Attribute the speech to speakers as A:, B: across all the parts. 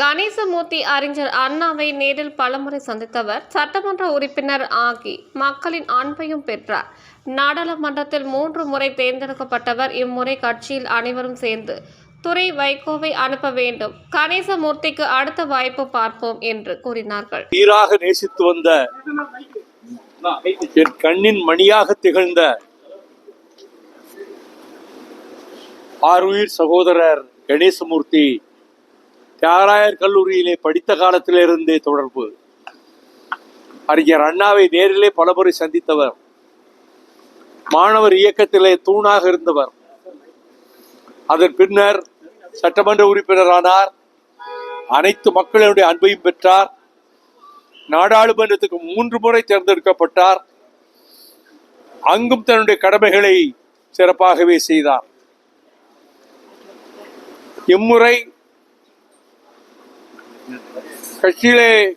A: கணேசமூர்த்தி அறிஞர் அண்ணாவை நேரில் பலமுறை சந்தித்தவர் சட்டமன்ற உறுப்பினர் ஆகி மக்களின் அன்பையும் பெற்றார். நாடாளுமன்றத்தில் மூன்று முறை தேர்ந்தெடுக்கப்பட்டவர் இம்முறை கட்சியில் அனைவரும் சேர்ந்து துறை வைகோவை அனுப்ப வேண்டும். கணேசமூர்த்திக்கு அடுத்த வாய்ப்பு பார்ப்போம் என்று கூறினார்கள்.
B: ஈராக நேசித்து வந்த என் கண்ணின் மணியாக திகழ்ந்த ஆறுயிர் சகோதரர் கணேசமூர்த்தி தியாகராயர் கல்லூரியிலே படித்த காலத்திலிருந்தே தொடர்பு. அறிஞர் அண்ணாவை நேரிலே பலமுறை சந்தித்தவர். மாணவர் இயக்கத்திலே தூணாக இருந்தவர். அதன் பின்னர் சட்டமன்ற உறுப்பினரானார். அனைத்து மக்களுடைய அன்பையும் பெற்றார். நாடாளுமன்றத்துக்கு மூன்று முறை தேர்ந்தெடுக்கப்பட்டார். அங்கும் தன்னுடைய கடமைகளை சிறப்பாகவே செய்தார். இம்முறை கட்சியிலே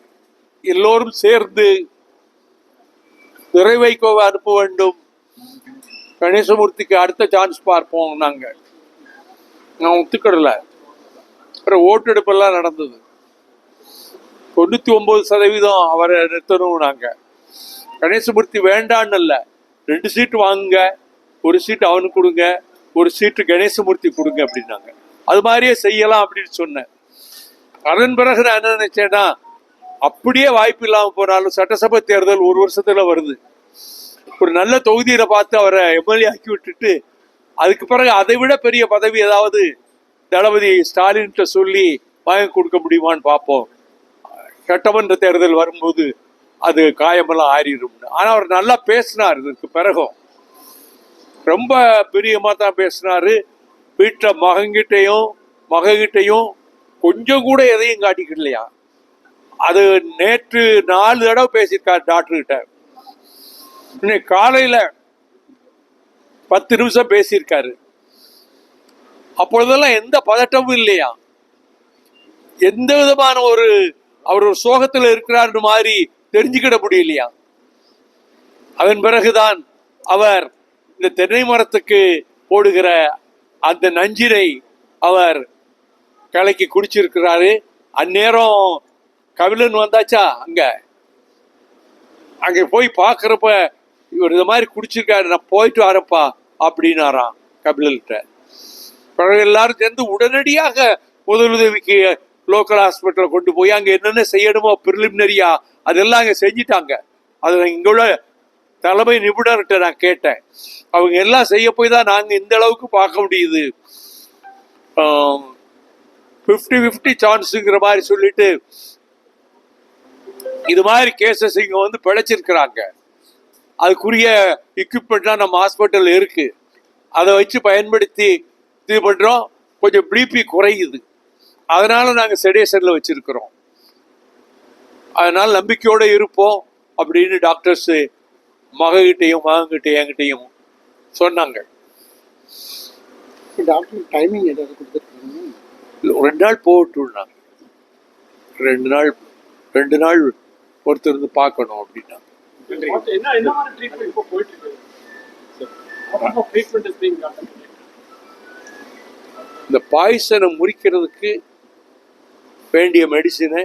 B: எல்லோரும் சேர்ந்து துறை வைகோவை அனுப்ப வேண்டும். கணேசமூர்த்திக்கு அடுத்த சான்ஸ் பார்ப்போம் நாங்கள் நான் ஒத்துக்கிடல அப்புறம் ஓட்டெடுப்பெல்லாம் நடந்தது. தொண்ணூத்தி ஒன்பது சதவீதம் அவரை நிறுத்தணும் நாங்க. கணேசமூர்த்தி வேண்டான்னு இல்லை. ரெண்டு சீட்டு வாங்குங்க. ஒரு சீட்டு அவனுக்கு கொடுங்க. ஒரு சீட்டு கணேசமூர்த்தி கொடுங்க அப்படின்னாங்க. அது மாதிரியே செய்யலாம் அப்படின்னு சொன்னேன். அதன் பிறகு நான் என்ன நினைச்சேன்னா அப்படியே வாய்ப்பு இல்லாமல் போனாலும் சட்டசபை தேர்தல் ஒரு வருஷத்துல வருது. ஒரு நல்ல தொகுதியில பார்த்து அவரை எம்எல்ஏ ஆக்கி விட்டுட்டு அதுக்கு பிறகு அதை விட பெரிய பதவி ஏதாவது தளபதி ஸ்டாலின்கிட்ட சொல்லி வாங்கி கொடுக்க முடியுமான்னு பார்ப்போம். சட்டமன்ற தேர்தல் வரும்போது அது காயமெல்லாம் ஆறிடும். ஆனால் அவர் நல்லா பேசினார் இதுக்கு பிறகும். ரொம்ப பிரியமாக தான் பேசினார். வீட்டில் மகன்கிட்டையும் மககிட்டையும் கொஞ்சம் கூட எதையும் காட்டிக்கலையா அது நேற்று நாலு தடவை பேசியிருக்காரு டாக்டர் கிட்ட. இன்னைக்கு காலையில பத்து நிமிஷம் பேசியிருக்காரு. அப்பொழுதெல்லாம் எந்த பதட்டமும் இல்லையா? எந்த விதமான ஒரு அவர் ஒரு சோகத்துல இருக்கிறார் மாதிரி தெரிஞ்சுக்கிட முடியலையா? அதன் பிறகுதான் அவர் இந்த தென்னை மரத்துக்கு போடுகிற அந்த நஞ்சினை அவர் கலக்கி குடிச்சிருக்கிறாரு. அந்நேரம் கபிலன் வந்தாச்சா? அங்க. அங்க போய் பார்க்குறப்ப இவர் இந்த மாதிரி குடிச்சிருக்காரு நான் போயிட்டு வரப்பா அப்படின்னாராம் கபிலன்கிட்ட பிறகு எல்லாரும் சேர்ந்து உடனடியாக முதலுதவிக்கு லோக்கல் ஹாஸ்பிட்டல் கொண்டு போய் அங்கே என்னென்ன செய்யணுமோ ப்ரிலிமினரியா அதெல்லாம் அங்கே செஞ்சிட்டாங்க. அதில் இங்கே உள்ள தலைமை நிபுணர்கிட்ட நான் கேட்டேன். அவங்க எல்லாம் செய்ய போய் தான் நாங்கள் இந்த அளவுக்கு பார்க்க முடியுது. ஃபிஃப்டி ஃபிஃப்டி சான்ஸுங்கிற மாதிரி சொல்லிட்டு இது மாதிரி கேசஸ் இங்கே வந்து பிழைச்சிருக்கிறாங்க. அதுக்குரிய எக்யூப்மெண்ட்லாம் நம்ம ஹாஸ்பிட்டல் இருக்குது அதை வச்சு பயன்படுத்தி இது பண்ணுறோம் கொஞ்சம் பிபி குறையுது. அதனால் நாங்கள் செடேஷன்ல வச்சிருக்கிறோம். அதனால் நம்பிக்கையோடு இருப்போம் அப்படின்னு டாக்டர்ஸு மககிட்டையும் மகன்கிட்டையும் என்கிட்டையும் சொன்னாங்க.
C: டாக்டர் டைமிங் ஏதாவது கொடுத்துருக்காங்க
B: ரெண்டு நாள் போட்டுனாங்க ரெண்டு நாள் ரெண்டு நாள் ஒருத்தர் இருந்து பார்க்கணும் அப்படின்னாங்க இந்த பாய்சனை முறிக்கிறதுக்கு வேண்டிய மெடிசினை